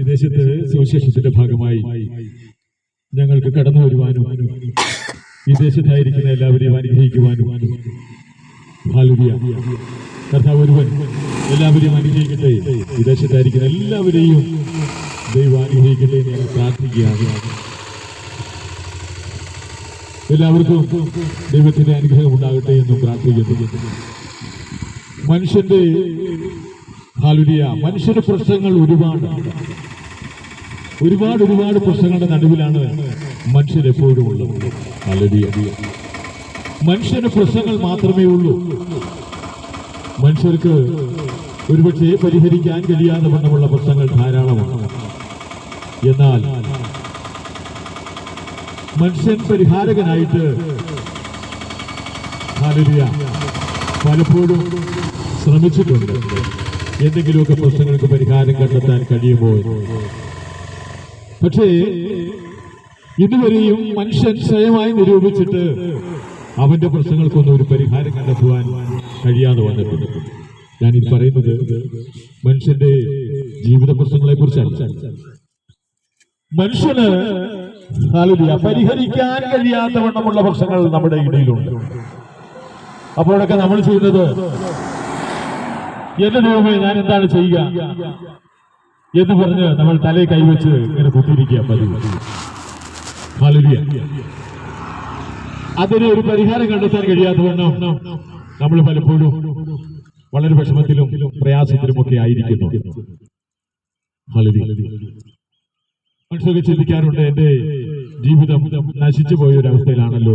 വിദേശത്ത് സുവിശേഷത്തിന്റെ ഭാഗമായി ഞങ്ങൾക്ക് കടന്നു വരുവാനും വിദേശത്തായിരിക്കുന്ന എല്ലാവരെയും അനുഗ്രഹിക്കുവാനും. ഒരുവൻ എല്ലാവരെയും അനുഗ്രഹിക്കട്ടെ. വിദേശത്തായിരിക്കുന്ന എല്ലാവരെയും ദൈവം അനുഗ്രഹിക്കട്ടെ എന്ന് ഞങ്ങൾ പ്രാർത്ഥിക്കുകയാണ്. എല്ലാവർക്കും ദൈവത്തിന്റെ അനുഗ്രഹം ഉണ്ടാകട്ടെ എന്ന് പ്രാർത്ഥിക്കുന്നു. മനുഷ്യന്റെ ഹാലുരിയ മനുഷ്യന്റെ പ്രശ്നങ്ങൾ ഒരുപാട് ഒരുപാട് ഒരുപാട് പ്രശ്നങ്ങളുടെ നടുവിലാണ് മനുഷ്യരെപ്പോഴും ഉള്ളത്. മനുഷ്യന് പ്രശ്നങ്ങൾ മാത്രമേ ഉള്ളൂ. മനുഷ്യർക്ക് ഒരുപക്ഷെ പരിഹരിക്കാൻ കഴിയാതെ വണ്ണമുള്ള പ്രശ്നങ്ങൾ ധാരാളമാണ്. എന്നാൽ മനുഷ്യൻ പരിഹാരകനായിട്ട് പലപ്പോഴും ശ്രമിച്ചിട്ടുണ്ട്. എന്തെങ്കിലുമൊക്കെ പ്രശ്നങ്ങൾക്ക് പരിഹാരം കണ്ടെത്താൻ കഴിയുമ്പോൾ പക്ഷേ ഇതുവരെയും മനുഷ്യൻ സ്വയമായി നിരൂപിച്ചിട്ട് അവന്റെ പ്രശ്നങ്ങൾക്കൊന്നും ഒരു പരിഹാരം കണ്ടെത്തുവാൻ കഴിയാതെ വന്നിട്ടുണ്ട്. ഞാനിത് പറയുന്നത് മനുഷ്യന്റെ ജീവിത പ്രശ്നങ്ങളെ കുറിച്ചല്ല മനുഷ്യന് പരിഹരിക്കാൻ കഴിയാത്ത വണ്ണമുള്ള പ്രശ്നങ്ങൾ നമ്മുടെ ഇടയിലുണ്ട്. അപ്പോഴൊക്കെ നമ്മൾ ചെയ്യുന്നത് എന്റെ ദൈവമേ ഞാൻ എന്താണ് ചെയ്യുക? എന്ന് പറഞ്ഞ് നമ്മൾ തലയിൽ കൈവച്ച് ഇങ്ങനെ കുത്തിയിരിക്കുക പതിവ്. അതിന് ഒരു പരിഹാരം കണ്ടെത്താൻ കഴിയാത്ത വണ്ണം നമ്മൾ പലപ്പോഴും വളരെ വിഷമത്തിലും പ്രയാസത്തിലുമൊക്കെ ആയിരിക്കുന്നു. മനുഷ്യർക്ക് ചിന്തിക്കാറുണ്ട് എന്റെ ജീവിതം നശിച്ചു പോയ ഒരു അവസ്ഥയിലാണല്ലോ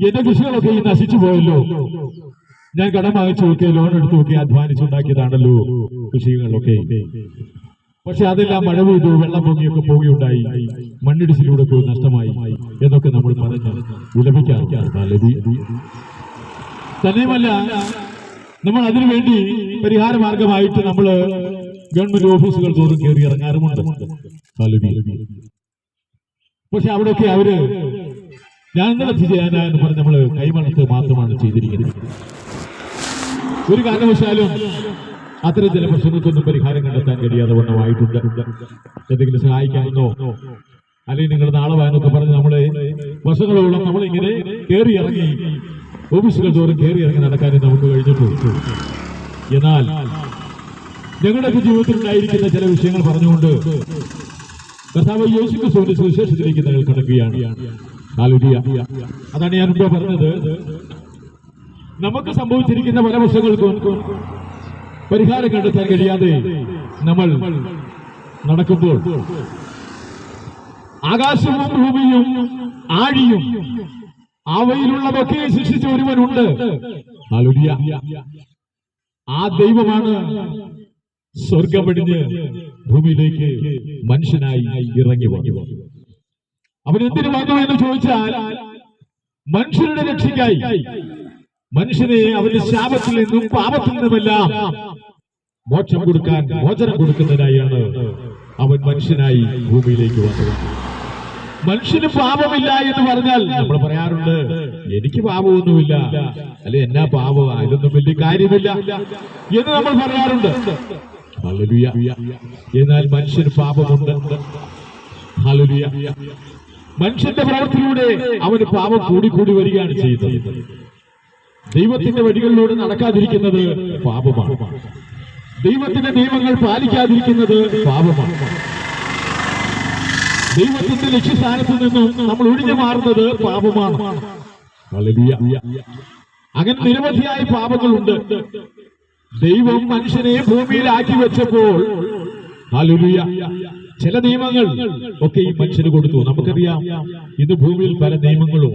എന്റെ കൃഷികളൊക്കെ ഈ നശിച്ചു പോയല്ലോ ഞാൻ കടം വാങ്ങിച്ചു നോക്കി ലോൺ എടുത്തു നോക്കി അധ്വാനിച്ചുണ്ടാക്കിയതാണല്ലോ കൃഷികളൊക്കെ. പക്ഷെ അതെല്ലാം മഴ പെയ്തു വെള്ളം പൊങ്ങിയൊക്കെ പോവുകയുണ്ടായി. മണ്ണിടിച്ചിലൂടെ പോയി നഷ്ടമായി എന്നൊക്കെ നമ്മൾ പറഞ്ഞ് വിലപിക്കാറുണ്ട് തന്നെയുമല്ല നമ്മൾ അതിനുവേണ്ടി പരിഹാര മാർഗമായിട്ട് നമ്മൾ ഗവൺമെന്റ് ഓഫീസുകൾ തോറും കയറി ഇറങ്ങാറുമുണ്ട്. പക്ഷെ അവിടെയൊക്കെ അവർ ഞാൻ എന്താ ചെയ്യാനാ എന്ന് പറഞ്ഞ് നമ്മൾ കൈമണത്ത് മാത്രമാണ് ചെയ്തിരിക്കുന്നത്. ഒരു കാരണവശാലും അത്തരം ചില പ്രശ്നങ്ങൾക്കൊന്നും പരിഹാരം കണ്ടെത്താൻ കഴിയാതെ വണ്ണമായിട്ടുണ്ട്. എന്തെങ്കിലും സഹായിക്കാമെന്നോ? അല്ലെങ്കിൽ നിങ്ങൾ നാളെ വാങ്ങൊക്കെ പറഞ്ഞ് നമ്മളെ വർഷങ്ങളോളം നമ്മളിങ്ങനെ കയറി ഇറങ്ങി ഓഫീസുകൾ തോറും കയറി ഇറങ്ങി നടക്കാനും നമുക്ക് കഴിഞ്ഞിട്ടുണ്ട് എന്നാൽ ഞങ്ങളുടെയൊക്കെ ജീവിതത്തിൽ ഉണ്ടായിരിക്കുന്ന ചില വിഷയങ്ങൾ പറഞ്ഞുകൊണ്ട് കർത്താവ് യേശു ക്രിസ്തുവിന്റെ സുവിശേഷത്തിലേക്ക് നിങ്ങൾ കടക്കുകയാണ്. അതാണ് ഞാൻ മുമ്പേ പറഞ്ഞത്. നമുക്ക് സംഭവിച്ചിരിക്കുന്ന പല പരിഹാരം കണ്ടെത്താൻ കഴിയാതെ നമ്മൾ നടക്കുമ്പോൾ ആകാശവും ഭൂമിയും ആഴിയും അവയിലുള്ളതൊക്കെ സൃഷ്ടിച്ച ഒരുവനുണ്ട്. ആ ദൈവമാണ് സ്വർഗമടിഞ്ഞ് ഭൂമിയിലേക്ക് മനുഷ്യനായി ഇറങ്ങി വന്നു അവൻ എന്തിനു വന്നു എന്ന് ചോദിച്ചാൽ മനുഷ്യരുടെ രക്ഷയ്ക്കായി. മനുഷ്യനെ അവന്റെ ശാപത്തിൽ നിന്നും പാപത്തിൽ നിന്നുമെല്ലാം മോക്ഷം കൊടുക്കാൻ മോചനം കൊടുക്കുന്നതിനായാണ് അവൻ മനുഷ്യനായി ഭൂമിയിലേക്ക് വന്നത്. മനുഷ്യന് പാപമില്ല എന്ന് പറഞ്ഞാൽ നമ്മൾ പറയാറുണ്ട് എനിക്ക് പാപമൊന്നുമില്ല. അല്ലെ എന്നാ പാപം? ഇതൊന്നും വലിയ കാര്യമില്ല. എന്ന് നമ്മൾ പറയാറുണ്ട്. എന്നാൽ മനുഷ്യന് പാപമുണ്ട്. മനുഷ്യന്റെ പ്രവൃത്തിയിലൂടെ അവന് പാപം കൂടിക്കൂടി വരികയാണ് ചെയ്യുന്നത് ദൈവത്തിന്റെ വഴികളിലൂടെ നടക്കാതിരിക്കുന്നത് പാപമാണ് ദൈവത്തിന്റെ നിയമങ്ങൾ പാലിക്കാതിരിക്കുന്നത് പാപമാണ് ദൈവത്തിന്റെ ലക്ഷ്യസ്ഥാനത്ത് നിന്നും നമ്മൾ ഒഴിഞ്ഞു മാറുന്നത് പാപമാണ്. അങ്ങനെ നിരവധിയായ പാപങ്ങളുണ്ട് ദൈവം മനുഷ്യനെ ഭൂമിയിലാക്കി വെച്ചപ്പോൾ. ചില നിയമങ്ങൾ ഒക്കെ ഈ മനുഷ്യന് കൊടുത്തു നമുക്കറിയാം ഇത് ഭൂമിയിൽ പല നിയമങ്ങളും.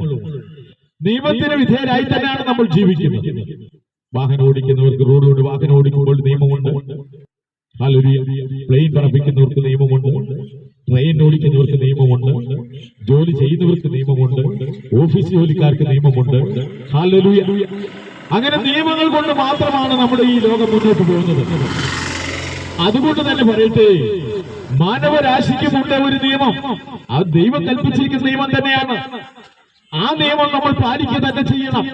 നിയമത്തിന് വിധേയരായി തന്നെയാണ് നമ്മൾ ജീവിക്കുന്നത്. വാഹനം ഓടിക്കുന്നവർക്ക് റോഡോട് വാഹനം ഓടിക്കുമ്പോൾ നിയമമുണ്ട്. ഹല്ലേലൂയ. പ്ലെയിൻ പറപ്പിക്കുന്നവർക്ക് നിയമമുണ്ട്. ട്രെയിൻ ഓടിക്കുന്നവർക്ക് നിയമമുണ്ട്. ജോലി ചെയ്യുന്നവർക്ക് നിയമമുണ്ട്. ഓഫീസ് ജോലിക്കാർക്ക് നിയമമുണ്ട്. അങ്ങനെ നിയമങ്ങൾ കൊണ്ട് മാത്രമാണ് നമ്മുടെ ഈ ലോകം മുന്നോട്ട് പോകുന്നത്. അതുകൊണ്ട് തന്നെ പറയട്ടെ മാനവരാശിക്കുമുണ്ട് ഒരു നിയമം. ആ ദൈവം കൽപ്പിച്ചിരിക്കുന്ന നിയമം തന്നെയാണ്. ആ നിയമം നമ്മൾ പാലിക്കുക തന്നെ ചെയ്യണം.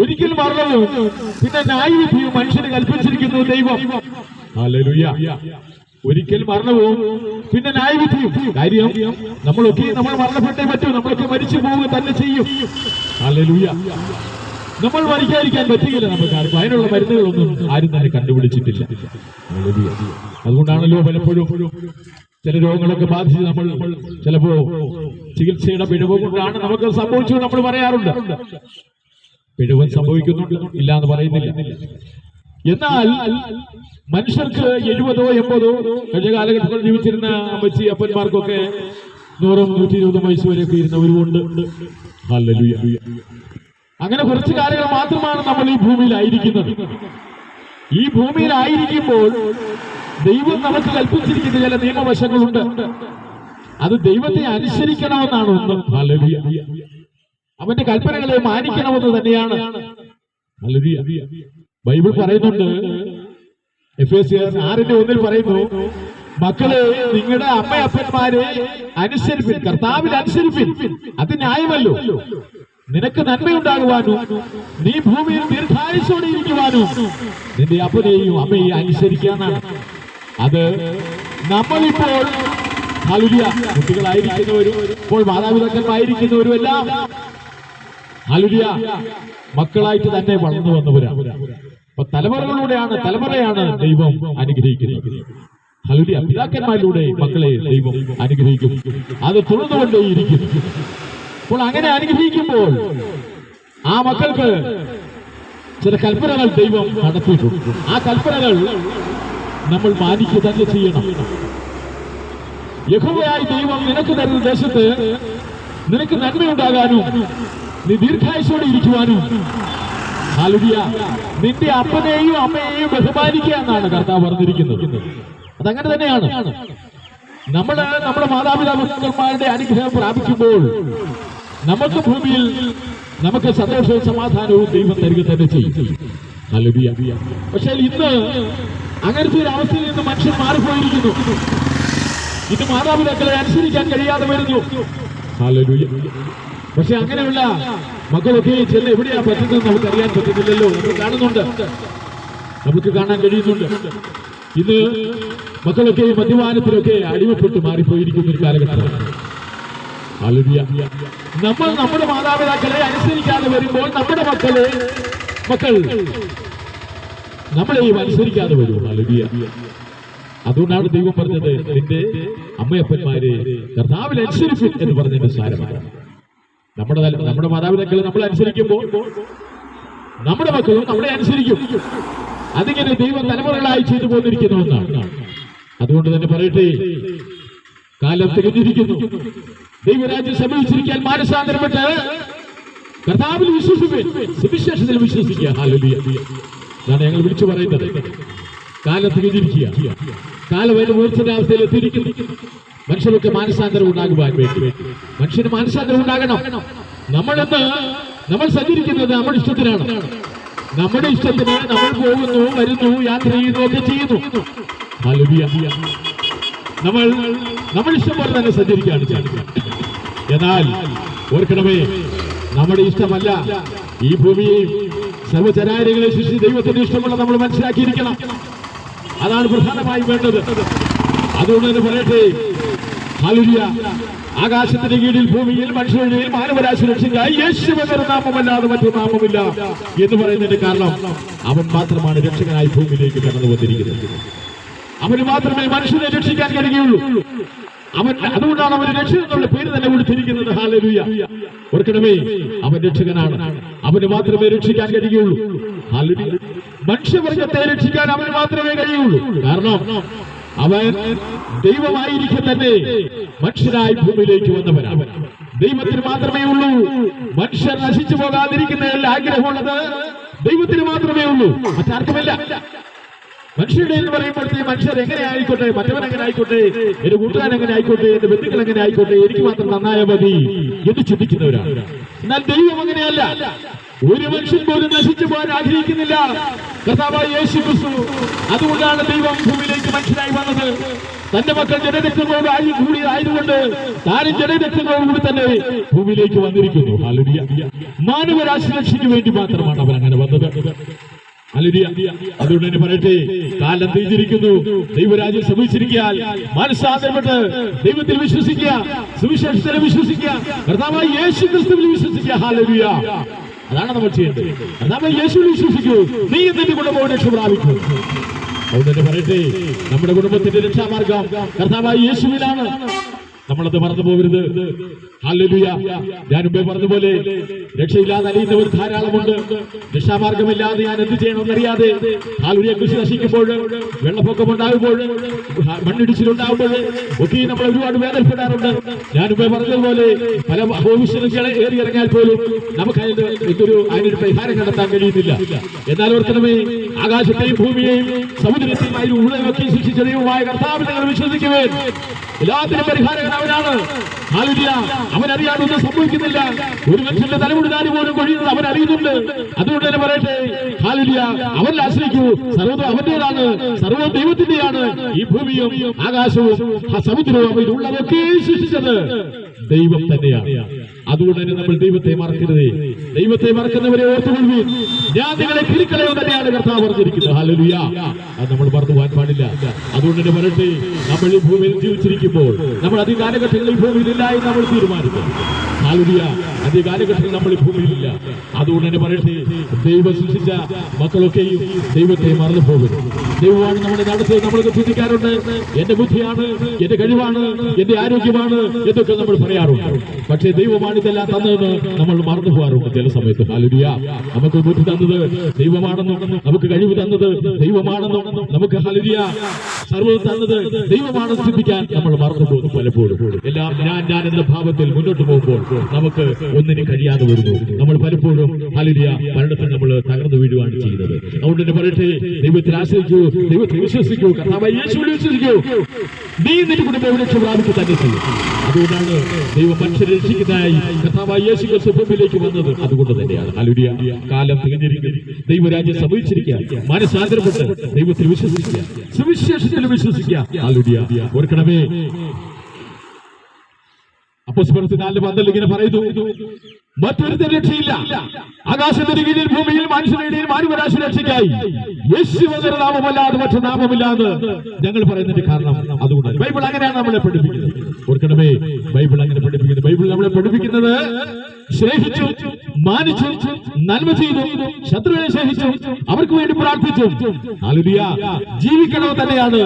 ഒരിക്കൽ മറന്നു പിന്നെ ന്യായവിധിയും മനുഷ്യന് കൽപ്പിച്ചിരിക്കുന്നു ദൈവം. ഒരിക്കൽ മരണവും പിന്നെ ന്യായവിധിയും. കാര്യം നമ്മളൊക്കെ നമ്മൾ മരണപ്പെട്ടേ പറ്റൂ. നമ്മളൊക്കെ മരിച്ചു പോവുക തന്നെ ചെയ്യും. നമ്മൾ മരിക്കാതിരിക്കാൻ പറ്റുകയില്ല നമുക്ക് ആർക്കും അതിനുള്ള മരുന്നുകളൊന്നും ആരും തന്നെ കണ്ടുപിടിച്ചിട്ടില്ല. അതുകൊണ്ടാണല്ലോ പലപ്പോഴും ചില രോഗങ്ങളൊക്കെ ബാധിച്ച് നമ്മൾ ചിലപ്പോ ചികിത്സയുടെ പിഴവ് കൊണ്ടാണ് നമുക്ക് സംഭവിച്ചു നമ്മൾ പറയാറുണ്ട്. പിഴവ് സംഭവിക്കുന്നുണ്ട്. ഇല്ല എന്ന് പറയുന്നില്ല. എന്നാൽ മനുഷ്യർക്ക് എഴുപതോ എൺപതോ കഴിഞ്ഞ കാലഘട്ടത്തിൽ ജീവിച്ചിരുന്ന അമ്മച്ചി അപ്പന്മാർക്കൊക്കെ നൂറും നൂറ്റി ഇരുപതും വയസ്സ് വരെയൊക്കെ ഇരുന്നവരുമുണ്ട്. അങ്ങനെ കുറച്ച് കാലങ്ങൾ മാത്രമാണ് നമ്മൾ ഈ ഭൂമിയിലായിരിക്കുന്നത്. ഈ ഭൂമിയിലായിരിക്കുമ്പോൾ ദൈവം നമുക്ക് കൽപ്പിച്ചിരിക്കുന്ന ചില നിയമവശങ്ങളുണ്ട്. അത് ദൈവത്തെ അനുസരിക്കണമെന്നാണ് ഒന്ന്. അവന്റെ കൽപ്പനകളെ മാനിക്കണമെന്ന് തന്നെയാണ്. ബൈബിൾ പറയുന്നുണ്ട് എഫ് എസ് ആറിന്റെ ഒന്നിൽ പറയുന്നു മക്കളെ നിങ്ങളുടെ അമ്മയപ്പന്മാരെ അനുസരിപ്പിൻ കർത്താവിൽ അനുസരിപ്പിൻ. അത് ന്യായമല്ലോ. നിനക്ക് നന്മയുണ്ടാകുവാനും നീ ഭൂമിയിൽ ദീർഘായുസോടെ ഇരിക്കുവാനും നിന്റെ അപ്പനെയും അമ്മയെയും അനുസരിക്കാനാണ്. അത് നമ്മളിപ്പോൾ ഹലുവിയ കുട്ടികളായിരിക്കുന്നവരും ഇപ്പോൾ മാതാപിതാക്കളായിരിക്കുന്നവരും എല്ലാം ഹല്ലേലൂയ, മക്കളായിട്ട് തന്നെ വളർന്നു വന്നവരാ. അപ്പൊ തലമുറകളിലൂടെയാണ് തലമുറയാണ് ദൈവം അനുഗ്രഹിക്കുന്നത്. ഹലുവിയ പിതാക്കന്മാരിലൂടെ മക്കളെ ദൈവം അനുഗ്രഹിക്കും. അത് തുടർന്നുകൊണ്ടേയിരിക്കും അപ്പോൾ അങ്ങനെ അനുഗ്രഹിക്കുമ്പോൾ ആ മക്കൾക്ക് ചില കൽപ്പനകൾ ദൈവം നടത്തിയിട്ടുണ്ട്. ആ കൽപ്പനകൾ നമ്മൾ മാനിക്കുക തന്നെ ചെയ്യണം. യഹുവയായി ദൈവം നിനക്ക് തരുന്ന ദേശത്ത് നിനക്ക് നന്മയുണ്ടാകാനും നീ ദീർഘായുസോടെ ഇരിക്കുവാനും. ഹല്ലേലൂയ. നിന്റെ അപ്പനെയും അമ്മയെയും ബഹുമാനിക്കുക എന്നാണ് കർത്താവ് പറഞ്ഞിരിക്കുന്നത്. അതങ്ങനെ തന്നെയാണ്. നമ്മൾ നമ്മുടെ മാതാപിതാക്കന്മാരുടെ അനുഗ്രഹം പ്രാപിക്കുമ്പോൾ നമുക്ക് ഭൂമിയിൽ നമുക്ക് സന്തോഷവും സമാധാനവും ദൈവം തരിക തന്നെ ചെയ്യും. പക്ഷേ ഇന്ന് അങ്ങനത്തെ ഒരു അവസ്ഥയിൽ നിന്ന് മനുഷ്യൻ മാറിപ്പോയിരിക്കുന്നു. ഇത് മാതാപിതാക്കളെ അനുസരിക്കാൻ കഴിയാതെ വരുന്നു. പക്ഷെ അങ്ങനെയുള്ള മക്കളൊക്കെ ചെന്ന് എവിടെയാ പറ്റുന്നത് നമുക്ക് അറിയാൻ പറ്റുന്നില്ലല്ലോ. നമ്മൾ കാണുന്നുണ്ട്. നമുക്ക് കാണാൻ കഴിയുന്നുണ്ട്. ഇത് മക്കളൊക്കെ മദ്യപാനത്തിലൊക്കെ അടിമപ്പെട്ട് മാറിപ്പോയിരിക്കുന്ന ഒരു കാലഘട്ടമാണ്. നമ്മൾ നമ്മുടെ മാതാപിതാക്കളെ അനുസരിക്കാതെ വരുമ്പോൾ നമ്മുടെ മക്കളെ മക്കൾ നമ്മളെയും അനുസരിക്കാതെ വരും ഹല്ലേലൂയ. അതുകൊണ്ടാണ് ദൈവം പറഞ്ഞത് നിന്റെ അമ്മയപ്പന്മാരെ കർത്താവിനെ അനുസരിപ്പിൻ എന്ന് പറഞ്ഞതിന്റെ സാരമാണ് നമ്മുടെ നമ്മുടെ മാതാപിതാക്കളെ നമ്മളെ അനുസരിക്കുമ്പോൾ നമ്മുടെ മക്കളും നമ്മളെ അനുസരിക്കും. അതിങ്ങനെ ദൈവം തലമുറകളായി ചെയ്തു പോന്നിരിക്കുന്ന ഒന്നാണ്. അതുകൊണ്ട് തന്നെ പറയട്ടെ കാലം തികഞ്ഞിരിക്കുന്നു. ദൈവരാജ്യം സമീപിച്ചിരിക്കാൻ മാനസാന്തരപ്പെട്ട് കർത്താവിൽ വിശ്വസിപ്പേ. സുവിശേഷത്തിൽ വിശ്വസിക്കുക. ഇതാണ് ഞങ്ങൾ വിളിച്ചു പറയുന്നത്. കാലം വിധിക്കുക കാലം അതിന്റെ മൂർച്ചന്റെ അവസ്ഥയിൽ എത്തിയിരിക്കുന്നു മനുഷ്യർക്ക് മാനസാന്തരം ഉണ്ടാകുവാൻ വേണ്ടി. മനുഷ്യന് മാനസാന്തരം ഉണ്ടാകണം. നമ്മളെന്ന് നമ്മൾ സഞ്ചരിക്കുന്നത് നമ്മുടെ ഇഷ്ടത്തിനാണ്. നമ്മുടെ ഇഷ്ടത്തിന് നമ്മൾ പോകുന്നു വരുന്നു യാത്ര ചെയ്യുന്നു ഒക്കെ ചെയ്യുന്നു. നമ്മൾ നമ്മുടെ ഇഷ്ടം പോലെ തന്നെ സഞ്ചരിക്കുകയാണ് എന്നാൽ ഓർക്കണമേ നമ്മുടെ ഇഷ്ടമല്ല ഈ ഭൂമിയെയും സർവചരാര്യങ്ങളെ സൃഷ്ടി ദൈവത്തിന്റെ ഇഷ്ടമുള്ള നമ്മൾ മനസ്സിലാക്കിയിരിക്കണം. അതാണ് പ്രധാനമായും വേണ്ടത്. അതുകൊണ്ട് തന്നെ പറയട്ടെ ഹല്ലേലൂയ. ആകാശത്തിന്റെ കീഴിൽ ഭൂമിയിൽ മനുഷ്യരുടെ മാനവരാശി രക്ഷയ്ക്കായി യേശു എന്നൊരു നാമമല്ലാതെ മറ്റൊരു നാമമില്ല എന്ന് പറയുന്നതിന്റെ കാരണം അവൻ മാത്രമാണ് രക്ഷകനായി ഭൂമിയിലേക്ക് കടന്നു വന്നിരിക്കുന്നത് അവന് മാത്രമേ മനുഷ്യനെ രക്ഷിക്കാൻ കഴിയുകയുള്ളൂ. അവൻ അതുകൊണ്ടാണ് അവൻ രക്ഷകൻ പേര് തന്നെ ഹാലലുയ ഓർക്കണമേ അവൻ രക്ഷകനാണ്. അവന് മാത്രമേ രക്ഷിക്കാൻ കഴിയുള്ളൂ. മനുഷ്യവർഗത്തെ രക്ഷിക്കാൻ അവന് മാത്രമേ കഴിയുള്ളൂ. കാരണം അവൻ ദൈവമായിരിക്കെ തന്നെ മനുഷ്യനായി ഭൂമിയിലേക്ക് വന്നവനാണ്. ദൈവത്തിന് മാത്രമേ ഉള്ളൂ. മനുഷ്യർ നശിച്ചു പോകാതിരിക്കുന്നതിൽ ആഗ്രഹമുള്ളത് ദൈവത്തിന് മാത്രമേ ഉള്ളൂ. മറ്റാർക്കുമല്ല. മനുഷ്യരുടെ എന്ന് പറയുമ്പോഴത്തേ മനുഷ്യർ എങ്ങനെ ആയിക്കോട്ടെ? മറ്റവൻ എങ്ങനെ ആയിക്കോട്ടെ? എന്റെ കൂട്ടുകാരൻ എങ്ങനെ ആയിക്കോട്ടെ? എന്റെ ബന്ധുക്കൾ എങ്ങനെ ആയിക്കോട്ടെ? എനിക്ക് മാത്രം നന്നായ മതി എന്ന് ചിന്തിക്കുന്നവരാണ്. എന്നാൽ ദൈവം അങ്ങനെയല്ല. ഒരു മനുഷ്യൻ പോലും നശിച്ചു പോകാൻ ആഗ്രഹിക്കുന്നില്ല. അതുകൊണ്ടാണ് ദൈവം ഭൂമിയിലേക്ക് മനുഷ്യനായി വന്നത്. തന്റെ മക്കൾ ജനരക്തങ്ങളോട് ആയി കൂടി ആയതുകൊണ്ട് താനും ജനരക്തങ്ങളോടുകൂടി തന്നെ ഭൂമിയിലേക്ക് വന്നിരിക്കുന്നു. മാനവരാശി രക്ഷയ്ക്ക് വേണ്ടി മാത്രമാണ് അവൻ അങ്ങനെ വന്നത്. അതുകൊണ്ട് തന്നെ പറയട്ടെ കാലം തീജിരിക്കുന്നു ദൈവരാജ്യം സംഭവിച്ചിരിക്കാൻ മനസ്സാന്തരപ്പെട്ട് ദൈവത്തിൽ വിശ്വസിക്കുക സുവിശേഷത്തിൽ വിശ്വസിക്കുക വിശ്വസിക്കുക. അതാണ് നമ്മൾ ചെയ്യേണ്ടത്. യേശുവിൽ വിശ്വസിക്കൂ. നീ നിന്റെ കുടുംബവും രക്ഷ പ്രാപിക്കൂ. അതുകൊണ്ട് തന്നെ പറയട്ടെ നമ്മുടെ കുടുംബത്തിന്റെ രക്ഷാമാർഗം കർത്താവായ യേശുവിലാണ് നമ്മളത് മറന്നു പോകരുത് ഞാൻ മുമ്പേ പറഞ്ഞതുപോലെ രക്ഷയില്ലാതെ അറിയുന്നവർ ധാരാളമുണ്ട് രക്ഷാമാർഗമില്ലാതെ ഞാൻ എന്ത് ചെയ്യണമെന്നറിയാതെ ഹാലുരിയെ കൃഷി നശിക്കുമ്പോൾ വെള്ളപ്പൊക്കം ഉണ്ടാകുമ്പോൾ മണ്ണിടിച്ചിലുണ്ടാകുമ്പോൾ ഒക്കെ നമ്മൾ ഒരുപാട് വേദനപ്പെടാറുണ്ട്. ഞാൻ മുമ്പേ പറഞ്ഞതുപോലെ പല ഭവിഷ്യങ്ങളെ ഏറി ഇറങ്ങിയാൽ പോലും നമുക്ക് അതിന്റെ എന്തൊരു അതിനൊരു പരിഹാരം കണ്ടെത്താൻ കഴിയുന്നില്ല. എന്നാൽ ഓർക്കണമേ ആകാശത്തെയും ഭൂമിയെയും സമുദ്രത്തെയും അതിൽ ഉള്ളതൊക്കെ സൃഷ്ടിച്ച ദൈവമായ കർത്താവിനെ വിശ്വസിക്കുവേ എല്ലാത്തിനും പരിഹാരകൻ അവനാണ്. ഹാലുരിയ അവൻ ഒന്നും സംഭവിക്കുന്നില്ല. ഒരു മനുഷ്യന്റെ തലമുടിനാല് പോലും കൊഴിയുന്നത് അവൻ അതുകൊണ്ട് തന്നെ പറയട്ടെ ഹാലുരിയ അവൻ ആശ്രയിക്കൂ. സർവതും അവന്റേതാണ് സർവം ദൈവത്തിന്റെയാണ് ഈ ഭൂമിയും ആകാശവും ആ സമുദ്രവും അവയിലുള്ളതൊക്കെ സൃഷ്ടിച്ചത്. ദൈവം തന്നെയാണ്. അതുകൊണ്ട് തന്നെ നമ്മൾ ദൈവത്തെ മറക്കരുത്. ദൈവത്തെ മറക്കുന്നവരെ ഓർത്തുകൊള്ളു ഞാൻ നിങ്ങളെ കിരിക്കളയോ തന്നെയാണ് കർത്താവ് പറഞ്ഞിരിക്കുന്നത്. ഹാലലുയ അത് നമ്മൾ മറന്നു പോകാൻ പാടില്ല. അതുകൊണ്ട് തന്നെ പറയട്ടെ നമ്മൾ ഈ ഭൂമിയിൽ ജീവിച്ചിരിക്കുമ്പോൾ നമ്മൾ അധിക കാലഘട്ടങ്ങളിൽ ഭൂമിയിൽ ഇല്ല എന്ന് നമ്മൾ തീരുമാനിക്കും. ഹാലുരിയ അധിക നമ്മൾ ഭൂമിയിലില്ല. അതുകൊണ്ട് തന്നെ പറയട്ടെ. ദൈവം സൃഷ്ടിച്ച മക്കളൊക്കെയും ദൈവത്തെ മറന്നു പോകുന്നു ദൈവമാണ് നമ്മുടെ നടത്തി. നമ്മളൊക്കെ ചിന്തിക്കാറുണ്ട് എന്റെ ബുദ്ധിയാണ് എന്റെ കഴിവാണ് എന്റെ ആരോഗ്യമാണ് എന്നൊക്കെ നമ്മൾ പറയാറുണ്ട്. പക്ഷേ ദൈവമാണ് ഇതെല്ലാം തന്നതെന്ന് നമ്മൾ മറന്നു പോകാറുണ്ട് ചില സമയത്ത്. ഹാലുരിയ നമുക്ക് ബുദ്ധി തന്നത് ദൈവമാണെന്നും നമുക്ക് കഴിവ് തന്നത് ദൈവമാണെന്നും നമുക്ക് ഹാലുരിയ സർവം തന്നത് ദൈവമാണെന്ന് ചിന്തിക്കാൻ നമ്മൾ മറന്നു പോകുന്നു പലപ്പോഴും. എല്ലാം ഞാൻ ഞാൻ എന്ന ഭാവത്തിൽ മുന്നോട്ട് പോകുമ്പോൾ നമുക്ക് ഒന്നിനും കഴിയാതെ വരുന്നു. നമ്മൾ പലപ്പോഴും ഹാലുരിയ മരണത്തിൽ നമ്മൾ തകർന്നു വീഴുകയാണ് ചെയ്യുന്നത്. അതുകൊണ്ട് തന്നെ പറയട്ടെ ദൈവത്തിൽ ആശ്രയിക്കൂ ദൈവത്തിൽ വിശ്വസിക്കൂ കർത്താവായ യേശുവിനെ വിശ്വസിക്കൂ. നീ നിന്റെ കുടുംബം രക്ഷ തന്നെ ചെയ്യും. അതുകൊണ്ടാണ് ദൈവം മനുഷ്യരെ രക്ഷിക്കുന്നതായി കർത്താവായ യേശു ക്രിസ്തു ഭൂമിയിലേക്ക് വന്നത് അതുകൊണ്ട് തന്നെയാണ്. അലുരിയ കാലം തികഞ്ഞിരിക്കുന്നു. ദൈവരാജ്യം സംഭവിച്ചിരിക്കുക മനസ്സാന്തരപ്പെട്ട് ദൈവത്തിൽ വിശ്വസിക്കുക. സുവിശേഷത്തിൽ വിശ്വസിക്കുക. ഹലുരിയ ഓർക്കണമേ. അപ്പോസ്തലനാലിന്റെ പന്തൽ ഇങ്ങനെ പറയുന്നു. മറ്റൊരുത്തൻ രക്ഷയില്ല. ആകാശത്തിന്റെ കീഴിൽ ഭൂമിയിൽ മനുഷ്യരുടെ മാനുവരാശി രക്ഷയ്ക്കായി. യേശു എന്ന നാമമല്ലാതെ മറ്റു നാമമില്ലാന്ന് ഞങ്ങൾ പറയുന്നതിന്റെ കാരണം അതുകൊണ്ടാണ്. ബൈബിൾ അങ്ങനെയാണ് നമ്മളെ പഠിപ്പിക്കുന്നത്. ഓർക്കണമേ ബൈബിൾ അങ്ങനെ പഠിപ്പിക്കുന്നത് ബൈബിൾ നമ്മളെ പഠിപ്പിക്കുന്നത് സ്നേഹിച്ചു മാനിച്ചു നന്മ ചെയ്തു ശത്രുവിനെ സ്നേഹിച്ചു അവർക്ക് വേണ്ടി പ്രാർത്ഥിച്ചു. ജീവിക്കണോ തന്നെയാണ്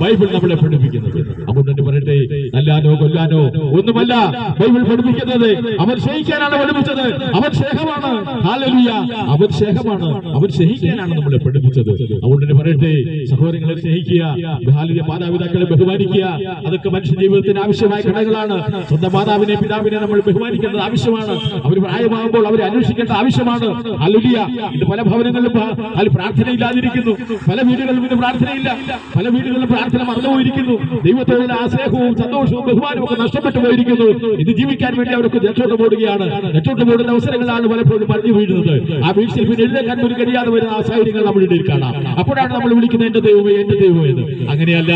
ബൈബിൾ നമ്മളെ പഠിപ്പിക്കുന്നത്. അതുകൊണ്ട് തന്നെ പറയട്ടെ നല്ലാനോ കൊല്ലാനോ ഒന്നുമല്ല ബൈബിൾ പഠിപ്പിക്കുന്നത്. അവൻ സ്നേഹിക്കാനാണ് പഠിപ്പിച്ചത്. അവൻ സ്നേഹമാണ്. അവർ അവൻ സ്നേഹമാണ്. അവൻ സ്നേഹിക്കാനാണ് നമ്മളെ പഠിപ്പിച്ചത്. അതുകൊണ്ട് തന്നെ പറയട്ടെ സഹോദരങ്ങളെ സ്നേഹിക്കുക ഹാലിയ മാതാപിതാക്കളെ ബഹുമാനിക്കുക. അതൊക്കെ മനുഷ്യ ജീവിതത്തിന് ആവശ്യമായ ഘടകങ്ങളാണ്. സ്വന്തം മാതാവിനെ പിതാവിനെ നമ്മൾ ബഹുമാനിക്കേണ്ടത് ആവശ്യമാണ്. അവർ പ്രായമാകുമ്പോൾ അവരെ അന്വേഷിക്കേണ്ട ആവശ്യമാണ്. അലുലിയ ഇത് പല ഭവനങ്ങളിലും അതിൽ പ്രാർത്ഥനയില്ലാതിരിക്കുന്നു പല വീടുകളിലും ഇത് പ്രാർത്ഥനയില്ല പല വീടുകളിലും പ്രാർത്ഥന മറന്നുപോയിരിക്കുന്നു ദൈവത്തോടുള്ള ആ സന്തോഷവും ബഹുമാനവും ഒക്കെ നഷ്ടപ്പെട്ടു പോയിരിക്കുന്നു. ഇത് ജീവിക്കാൻ വേണ്ടി അവർക്ക് രക്ഷോട്ട് പോടുകയാണ്. രക്ഷോട്ട് പോടുന്ന അവസരങ്ങളാണ് പലപ്പോഴും പറഞ്ഞു വീഴുന്നത്. ആ വീഴ്ചയിൽ പിന്നെ എഴുതേക്കാൻ പോലും കഴിയാതെ വരുന്ന ആ സാഹചര്യങ്ങൾ നമ്മുടെ ഇടയിൽ കാണാം. അപ്പോഴാണ് നമ്മൾ വിളിക്കുന്നത് എന്റെ ദൈവമേ എന്റെ ദൈവമേ എന്ന്. അങ്ങനെയല്ല.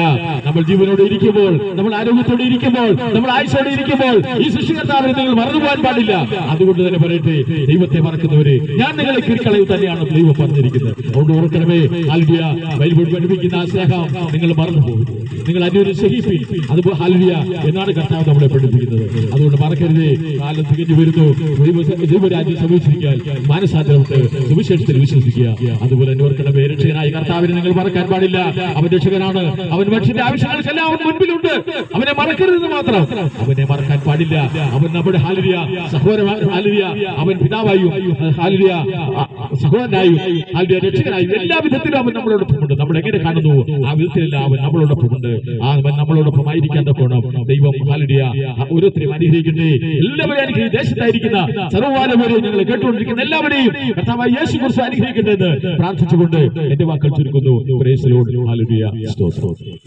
നമ്മൾ ജീവനോട് ഇരിക്കുമ്പോൾ നമ്മൾ ആരോഗ്യത്തോടെ ഇരിക്കുമ്പോൾ നമ്മൾ ആയുസോടെ ഇരിക്കുമ്പോൾ ഈ സൃഷ്ടികർത്താവിനെ നിങ്ങൾ മറന്നു പോകാൻ പാടില്ല. അതുകൊണ്ട് തന്നെ പറയട്ടെ ദൈവത്തെ മറക്കുന്നവര് ഞാൻ നിങ്ങളെ കിരിക്കളയിൽ തന്നെയാണ് ദൈവം പറഞ്ഞിരിക്കുന്നത്. അതുകൊണ്ട് ഓർക്കണമേ ആൽബിയ ബൈബിൾ പഠിപ്പിക്കുന്ന ആ സ്നേഹം നിങ്ങൾ മറന്നു പോകും നിങ്ങൾ അന്യോന്യം സഹിപ്പി അതുപോലെ ഹാലിയ എന്നാണ് കർത്താവ് നമ്മളെ പഠിപ്പിക്കുന്നത്. അതുകൊണ്ട് മറക്കരുതേ കാലം തികഞ്ഞു വരുന്നു. ദൈവ- ദൈവരാജ്യം സമീക്ഷിക്കാൻ മാനസാന്തരമുണ്ട്. സുവിശേഷത്തിൽ വിശ്വസിക്കുക. അതുപോലെ തന്നെ ഓർക്കണമേ രക്ഷകനായ കർത്താവിനെ നിങ്ങൾ മറക്കാൻ പാടില്ല. അവൻ രക്ഷകനാണ്. അവൻ മനുഷ്യന്റെ ആവശ്യങ്ങൾക്കെല്ലാം മുൻപിലുണ്ട്. അവനെ മറക്കരുതെന്ന് മാത്രം. അവനെ മറക്കാൻ പാടില്ല. അവൻ നമ്മുടെ ഹാലിയ സഹോദര ഹാലിയ അവൻ പിതാവായും. ഹാലിയ സഹോദരനായും. ഹാലിയ രക്ഷകനായും. എല്ലാ വിധത്തിലും അവൻ നമ്മളോടൊപ്പമുണ്ട്. നമ്മൾ എങ്ങനെ കാണുന്നു? ആ വിധത്തിലെല്ലാം അവൻ നമ്മളോടൊപ്പമുണ്ട്. ആ അവൻ നമ്മളോടൊപ്പം ആയിരിക്കാൻ തക്കോണം ദൈവം ഹാലിയ ഓരോരുത്തരെയും അനുഗ്രഹിക്കട്ടെ. എല്ലാവരെയും അനുഗ്രഹിക്കും ദേശത്തായിരിക്കുന്ന സർവമാനവരെയും ഞങ്ങൾ കേട്ടുകൊണ്ടിരിക്കുന്ന എല്ലാവരെയും കർത്താവായി യേശു കുറിച്ച് അനുഗ്രഹിക്കട്ടെ പ്രാർത്ഥിച്ചുകൊണ്ട് എന്റെ വാക്കൾ ചുരുക്കുന്നു. പ്രേസലോട് ഹാലിയ സ്തോത്രം.